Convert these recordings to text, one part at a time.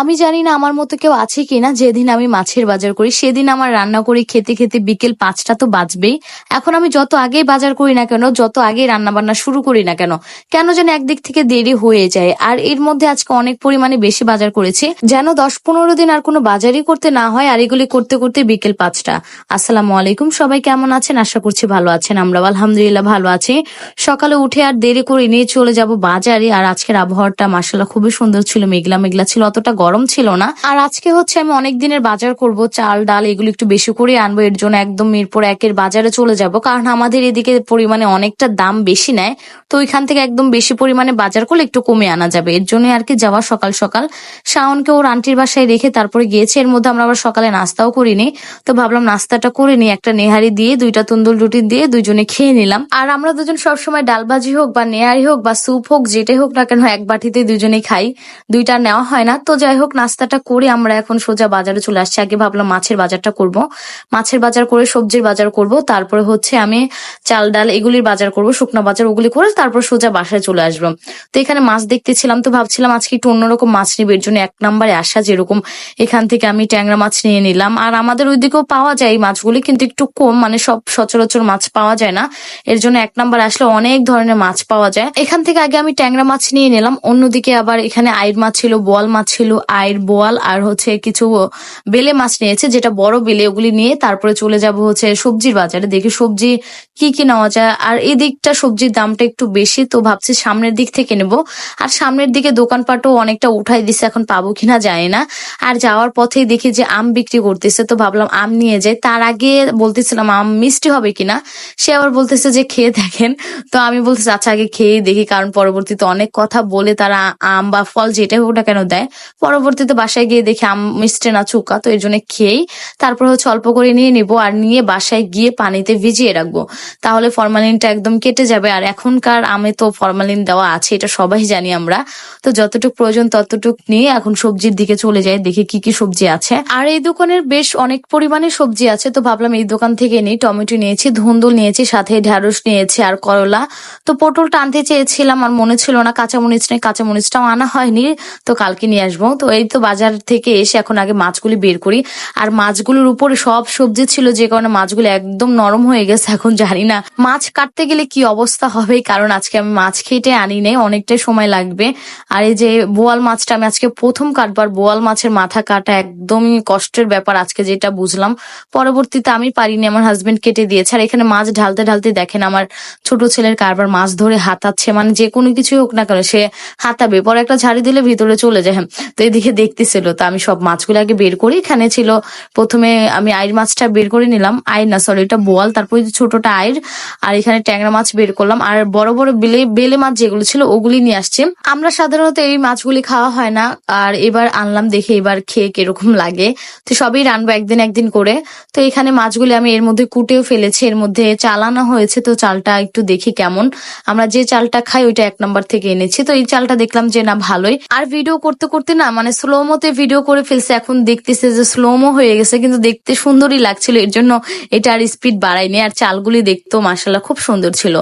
আমি জানি না আমার মতো কেউ আছে কিনা, যেদিন আমি মাছের বাজার করি, সেদিন আমার রান্না করি, খেতে খেতে বিকেল পাঁচটা তো বাজবেই। এখন আমি যত আগেই বাজার করি না কেন, যত আগেই রান্না বান্না শুরু করি না কেন কেন যেন একদিক থেকে দেরি হয়ে যায়। আর এর মধ্যে আজকে অনেক পরিমাণে বেশি বাজার করেছি, যেন দশ পনেরো দিন আর কোনো বাজারই করতে না হয়, আর এগুলি করতে করতে বিকেল পাঁচটা। আসসালামু আলাইকুম, সবাই কেমন আছেন? আশা করছি ভালো আছেন আমরা আলহামদুলিল্লাহ ভালো আছি। সকালে উঠে আর দেরি করে নিয়ে চলে যাব বাজারে, আর আজকের আবহাওয়াটা মাসাল্লাহ খুবই সুন্দর ছিল, মেঘলা মেঘলা ছিল, অতটা গরম ছিল না। আর আজকে হচ্ছে আমি অনেক দিনের বাজার করব, চাল, ডাল, এগুলো একটু বেশি করে আনব। এর জন্য একদম মিরপুর একের বাজারে চলে যাব। কারণ আমাদের এদিকে পরিমাণে অনেকটা দাম বেশি নেয়। তো ওইখান থেকে একদম বেশি পরিমাণে বাজার করলে একটু কমে আনা যাবে। এর জন্য আর কি যাওয়া সকাল সকাল। শাওনকে ওর আন্টির বাসায় রেখে তারপরে গিয়েছে। এর মধ্যে আমরা আবার সকালে নাস্তাও করিনি। তো ভাবলাম নাস্তাটা করে নি একটা নেহারি দিয়ে, দুইটা তন্দুল রুটি দিয়ে, দুইজনে খেয়ে নিলাম। আর আমরা দুজন সবসময় ডাল ভাজি হোক বা নেহারি হোক বা স্যুপ হোক, যেটাই হোক না কেন, এক বাটিতে দুজনে খাই। দুইটা নেওয়া হয় না। তো যাই হোক, নাস্তাটা করে আমরা এখন সোজা বাজারে চলে আসছি। আগে ভাবলাম মাছের বাজারটা করব। মাছের বাজার করে সবজির বাজার করব। তারপরে হচ্ছে আমি চাল ডাল এগুলির বাজার করব, শুকনো বাজার ওগুলি করে তারপর সোজা বাসায় চলে আসব। তো এখানে মাছ দেখতেছিলাম, তো ভাবছিলাম আজকে একটু অন্যরকম মাছ নিবে। এর জন্য এক নম্বরে আসা যেরকম, এখান থেকে আমি ট্যাংরা মাছ নিয়ে নিলাম। আর আমাদের ওইদিকেও পাওয়া যায় এই মাছগুলি, কিন্তু একটু কম মানে সব সচরাচর মাছ পাওয়া যায় না। এর জন্য এক নাম্বার আসলে অনেক ধরনের মাছ পাওয়া যায়। এখান থেকে আগে আমি ট্যাংরা মাছ নিয়ে নিলাম। অন্যদিকে আবার এখানে আইর মাছ ছিল, বোয়াল মাছ ছিল আইর বোয়াল আর হচ্ছে কিছু বেলে মাছ নিয়েছে, যেটা বড় বেলে ওগুলি নিয়ে তারপরে চলে যাব হচ্ছে সবজির বাজারে। দেখি সবজি কি কি নেওয়া যায়। আর এই দিকটা সবজির দামটা একটু বেশি, তো ভাবছি সামনের দিক থেকে নেব। আর সামনের দিকে দোকানপাটও অনেকটা উঠাই দিছে, এখন পাবো কিনা যায় না। আর যাওয়ার পথেই দেখি যে আম বিক্রি করতেছে, তো ভাবলাম আম নিয়ে যাই। তার আগে বলতেছিলাম আম মিষ্টি হবে কিনা, সে আবার বলতেছে যে খেয়ে দেখেন। তো আমি বলতেছি আচ্ছা আগে খেয়ে দেখি, কারণ পরবর্তীতে অনেক কথা বলে তারা আম বা ফল যেটাই হোক না কেন দেয় পরবর্তীতে বাসায় গিয়ে দেখি আম মিষ্টি না চুকা, তো এর জন্য খেয়েই তারপর হচ্ছে অল্প করে নিয়ে নিব আর নিয়ে বাসায় গিয়ে পানিতে ভিজিয়ে রাখব। তাহলে ফরমালিনটা একদম কেটে যাবে আর এখনকার আমে তো ফরমালিন দেওয়া আছে, এটা সবাই জানি আমরা। তো যতটুকু প্রয়োজন ততটুক নিয়ে এখন সবজির দিকে চলে যাই, দেখি কি কি সবজি আছে। আর এই দোকানের বেশ অনেক পরিমাণে সবজি আছে, তো ভাবলাম এই দোকান থেকে নিই। টমেটো নিয়েছি, ধুন্দুল নিয়েছি, সাথে ঢ্যাঁড়স নিয়েছি আর করলা। তো পটলটা আনতে চেয়েছিলাম আর মনে ছিল না কাঁচামরিচ নেই, কাঁচামরিচটাও আনা হয়নি, তো কালকে নিয়ে আসব। তো এই তো বাজার থেকে এসে এখন আগে মাছগুলি বের করি। আর মাছগুলোর উপরে সব সবজি ছিল, যে কারণে মাছগুলো একদম নরম হয়ে গেছে, এখন জানি না। মাছ কাটতে গেলে কি অবস্থা হবে? কারণ আজকে আমি মাছ খেটে আনি নেই, অনেকটাই সময় লাগবে। আর এই যে বোয়াল মাছটা, আমি আজকে প্রথম কাটবার বোয়াল মাছের মাথা কাটা একদমই কষ্টের ব্যাপার আজকে যেটা বুঝলাম। পরবর্তীতে আমি পারিনি, আমার হাজবেন্ড কেটে দিয়েছে। আর এখানে মাছ ঢালতে ঢালতে দেখেন আমার ছোট ছেলের কারবার মাছ ধরে হাতাচ্ছে মানে যে কোনো কিছুই হোক না কেন সে হাতাবে। পরে একটা ঝাড়ি দিলে ভিতরে চলে যায়। তো এদিকে দেখতেছিল। তো আমি সব মাছগুলো আগে বের করি। এখানে ছিল প্রথমে আমি আইর মাছটা বের করে নিলাম। আইর না সরি এটা বোয়াল, তারপর ছোটটা আইর, আর এখানে ট্যাংরা মাছ বের করলাম। আর বড় বড় বেলে বেলে মাছ যেগুলো ছিল, ওগুলি নিয়ে আসছি। আমরা সাধারণত এই মাছগুলি খাওয়া হয় না। আর এবার আনলাম দেখে এবার খেয়ে কীরকম লাগে। তো সবই রানবো একদিন একদিন করে। তো এখানে মাছগুলি আমি এর মধ্যে কুটেও ফেলেছি। এর মধ্যে চাল আনা হয়েছে, তো চালটা একটু দেখি কেমন। আমরা যে চালটা খাই, ওইটা এক নম্বর থেকে এনেছি। তো এই চালটা দেখলাম যে না, ভালোই। আর ভিডিও করতে করতে না মানে স্লোমোতে ভিডিও করে ফেলছে, এখন দেখতেছে যে স্লোমো হয়ে গেছে, কিন্তু দেখতে সুন্দরই লাগছিল, এর জন্য এটা আর স্পিড বাড়ায়নি, আর চালগুলি দেখতো মাসাল্লাহ খুব সুন্দর ছিল।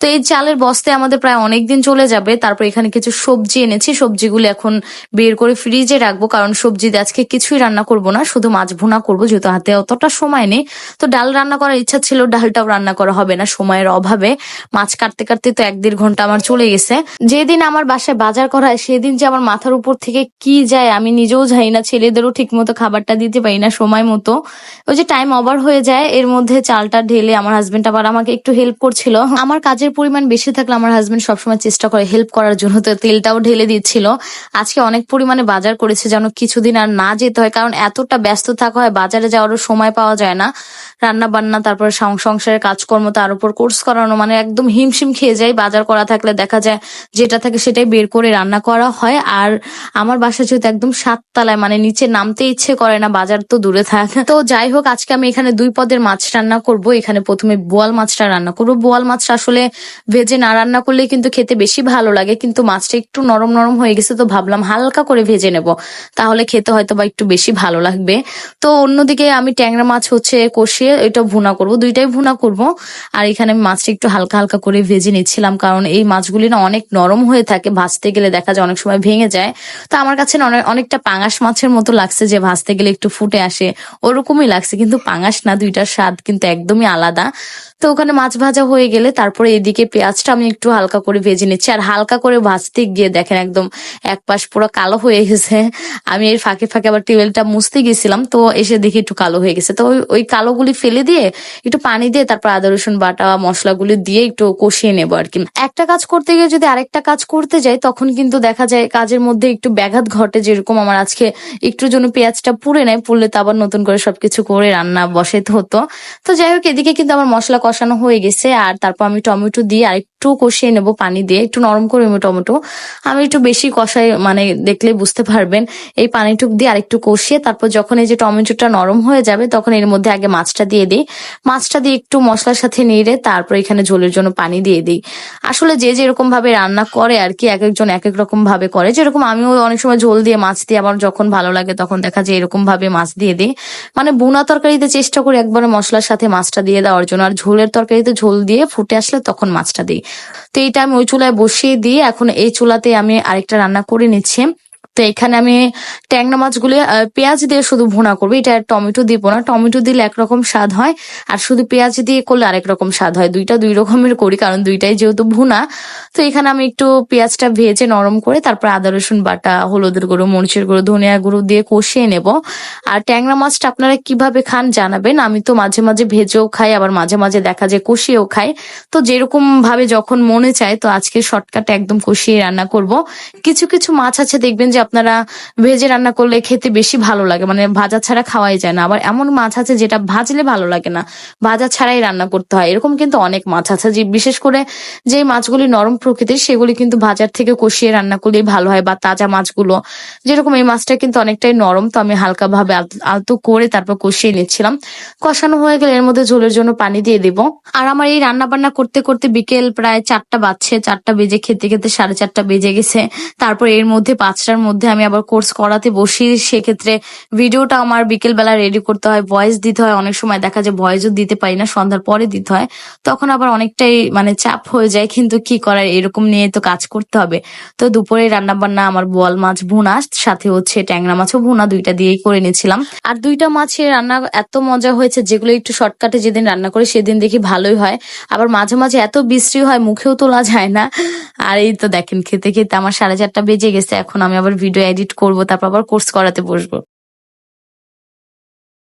তো এই চালের বস্তায় আমাদের প্রায় অনেক দিন চলে যাবে। তারপর এখানে কিছু সবজি এনেছি। সবজিগুলো এখন বের করে ফ্রিজে রাখব, কারণ সবজি আজকে কিছুই রান্না করব না। শুধু মাছ ভুনা করব, যেহেতু হাতে অতটা সময় নেই। তো ডাল রান্না করার ইচ্ছা ছিল, ডালটাও রান্না করা হবে না সময়ের অভাবে। মাছ কাটতে কাটতে তো এক দেড় ঘণ্টা আমার চলে গেছে। যেদিন আমার বাসায় বাজার করা হয়, সেদিন যে আমার মাথার উপর থেকে কি যায়, আমি নিজেও যাই না। ছেলেদেরও ঠিক মতো খাবারটা দিতে পারি না সময় মতো। ওই যে টাইম ওভার হয়ে যায়, এর মধ্যে চালটা ঢেলে আমার হাজবেন্ড আবার আমাকে একটু হেল্প করছিল। আমার কাজের পরিমাণ বেশি থাকলে আমার হাজবেন্ড সবসময় চেষ্টা করে হেল্প করার জন্য। তো তেলটাও ঢেলে দিচ্ছিল। আজকে অনেক পরিমাণে বাজার করেছে যেন কিছুদিন আর না যেতে হয়, কারণ এতটা ব্যস্ত থাকা হয়, বাজারে যাওয়ারও সময় পাওয়া যায় না। রান্না বান্না তারপর সংসারের কাজকর্ম, তার উপর কোর্স করানো মানে একদম হিমশিম খেয়ে যায় বাজার করা থাকলে দেখা যায় যেটা থাকে সেটাই বের করে রান্না করা হয়। আর আমার বাসা যেহেতু একদম সাততলায় মানে নিচে নামতে ইচ্ছে করে না, বাজার তো দূরে থাক। তো যাই হোক, আজকে আমি এখানে দুই পদের মাছ রান্না করব। এখানে প্রথমে বোয়াল মাছটা রান্না করব। বোয়াল মাছটা আসলে ভেজে না রান্না করলে কিন্তু খেতে বেশি ভালো লাগে, কিন্তু মাছটা একটু নরম নরম হয়ে গেছে তো ভাবলাম হালকা করে ভেজে নেব। তাহলে খেতে হয়তো বা একটু বেশি ভালো লাগবে। তো অন্যদিকে আমি ট্যাংরা মাছ হচ্ছে কষিয়ে এটা ভুনা করব, দুইটাই ভুনা করব। আর এখানে আমি মাছটা একটু হালকা হালকা করে ভেজে নিচ্ছিলাম, কারণ এই মাছগুলি না অনেক নরম হয়ে থাকে, ভাজতে গেলে দেখা যায় অনেক সময় ভেঙে যায়। তো আমার কাছে অনেক অনেকটা পাঙাশ মাছের মতো লাগছে যে ভাজতে গেলে একটু ফুটে আসে, ওরকমই লাগছে। কিন্তু পাঙাশ না, দুইটার স্বাদ কিন্তু একদমই আলাদা। তো ওখানে মাছ ভাজা হয়ে গেলে তারপরে এদিকে পেঁয়াজটা আমি একটু হালকা করে ভেজে নিচ্ছি। আর হালকা করে ভাজতে গিয়ে দেখেন একদম এক পাশ পুরো কালো হয়ে গেছে। আমি এর ফাঁকে ফাঁকে আবার টেবিলটা মুছতে গেছিলাম, তো এসে দেখি একটু কালো হয়ে গেছে। তো ওই কালোগুলি ফেলে দিয়ে একটু পানি দিয়ে তারপর আদা, রসুন, বাটা, মশলাগুলি দিয়ে একটু কষিয়ে নেব আর কি। একটা কাজ করতে গিয়ে যদি আরেকটা কাজ করতে যাই, তখন কিন্তু দেখা যায় কাজের মধ্যে একটু ব্যাঘাত ঘটে। যেরকম আমার আজকে একটুর জন্য পেঁয়াজটা পুড়ে নেয় পুড়লে তো আবার নতুন করে সবকিছু করে রান্না বসাইতে হতো। তো যাই হোক, এদিকে কিন্তু আমার মশলা কষানো হয়ে গেছে। আর তারপর আমি টমেটো দিয়ে আরেকটু কষিয়ে নেব, পানি দিয়ে, একটু নরম করে নেব টমেটো। আমি একটু বেশি কষাই মানে দেখলে বুঝতে পারবেন। এই পানিটুক দিয়ে আরেকটু কষিয়ে, তারপর যখন এই যে টমেটোটা নরম হয়ে যাবে, তখন এর মধ্যে আগে মাছটা দিয়ে দিই। মাছটা দিয়ে একটু মশলার সাথে নেড়ে, তারপর এখানে ঝোলের জন্য পানি দিয়ে দিই। আসলে যে যেরকম ভাবে রান্না করে আর কি এক একজন এক এক রকম ভাবে করে। যেরকম আমিও অনেক সময় ঝোল দিয়ে মাছ দিয়ে, আমার যখন ভালো লাগে তখন দেখা যায় এরকম ভাবে মাছ দিয়ে দিই। মানে বুনা তরকারিতে চেষ্টা করি একবারে মশলার সাথে মাছটা দিয়ে দেওয়ার জন্য। আর ঝোলের তরকারিতে ঝোল দিয়ে ফুটে আসলে তখন মাছটা দিই। তো এইটা আমি ওই চুলায় বসিয়ে দিয়ে এখন এই চুলাতে আমি আরেকটা রান্না করে নিচ্ছি। তো এখানে আমি ট্যাংরা মাছগুলো পেঁয়াজ দিয়ে শুধু ভুনা করব। এটা টমেটো দিব না। টমেটো দিলে একরকম স্বাদ হয়। আর শুধু পেঁয়াজ দিয়ে করলে আরেক রকম স্বাদ হয়। দুইটা দুই রকমের করি, কারণ দুইটাই যেহেতু ভুনা। তো এখানে আমি একটু পেঁয়াজটা ভেজে নরম করে, তারপর আদা, রসুন বাটা, হলুদের গুঁড়ো, মরিচের গুঁড়ো, ধনিয়া গুঁড়ো দিয়ে কষিয়ে নেব। আর ট্যাংরা মাছটা আপনারা কীভাবে খান জানাবেন। আমি তো মাঝে মাঝে ভেজেও খাই, আবার মাঝে মাঝে দেখা যায় কষিয়েও খাই। তো যেরকম ভাবে যখন মনে চায়, তো আজকে শর্টকাটে একদম কষিয়ে রান্না করব। কিছু কিছু মাছ আছে, দেখবেন যে আপনারা ভেজে রান্না করলে খেতে বেশি ভালো লাগে। মানে ভাজা ছাড়া খাওয়াই যায় না। আবার এমন মাছ আছে যেটা ভাজলে ভালো লাগে না। ভাজা ছাড়াই রান্না করতে হয়। এরকম কিন্তু অনেক মাছ আছে যে বিশেষ করে যে মাছগুলি নরম প্রকৃতির, সেগুলি কিন্তু ভাজার থেকে কষিয়ে রান্না করলেই ভালো হয় বা তাজা মাছগুলো। যেরকম এই মাছটা কিন্তু অনেকটাই নরম, তো আমি হালকা ভাবে আলতো- করে তারপর কষিয়ে নিচ্ছিলাম। কষানো হয়ে গেলে এর মধ্যে ঝোলের জন্য পানি দিয়ে দিব। আর আমার এই রান্না বান্না করতে করতে বিকেল প্রায় চারটা বাজছে। চারটা বেজে খেতে খেতে সাড়ে চারটা বেজে গেছে। তারপর এর মধ্যে পাঁচটার মধ্যে আমি আবার কোর্স করাতে বসি। সেক্ষেত্রে ভিডিওটা আমার বিকেল বেলা রেডি করতে হয় ভয়েস দিতে হয়। অনেক সময় দেখা যায় ভয়েসও দিতে পারি না, সন্ধ্যার পরে দিতে হয়। তখন আবার অনেকটাই মানে চাপ হয়ে যায়, কিন্তু কি করার, এরকম নিয়ে তো কাজ করতে হবে। তো দুপুরে রান্না বান্না আমার বোয়াল মাছ ভুনা, সাথে হচ্ছে ট্যাংরা মাছও ভুনা, দুইটা দিয়েই করে নিয়েছিলাম। আর দুইটা মাছের রান্না এত মজা হয়েছে, যেগুলো একটু শর্টকাটে যেদিন রান্না করি, সেদিন দেখি ভালোই হয়। আবার মাঝে মাঝে এত বিশ্রী হয়, মুখেও তোলা যায় না। আর এই তো দেখেন, খেতে খেতে আমার সাড়ে চারটা বেজে গেছে, এখন আমি আবার ভিডিও এডিট করব তারপর আবার কোর্স করাতে বসবো।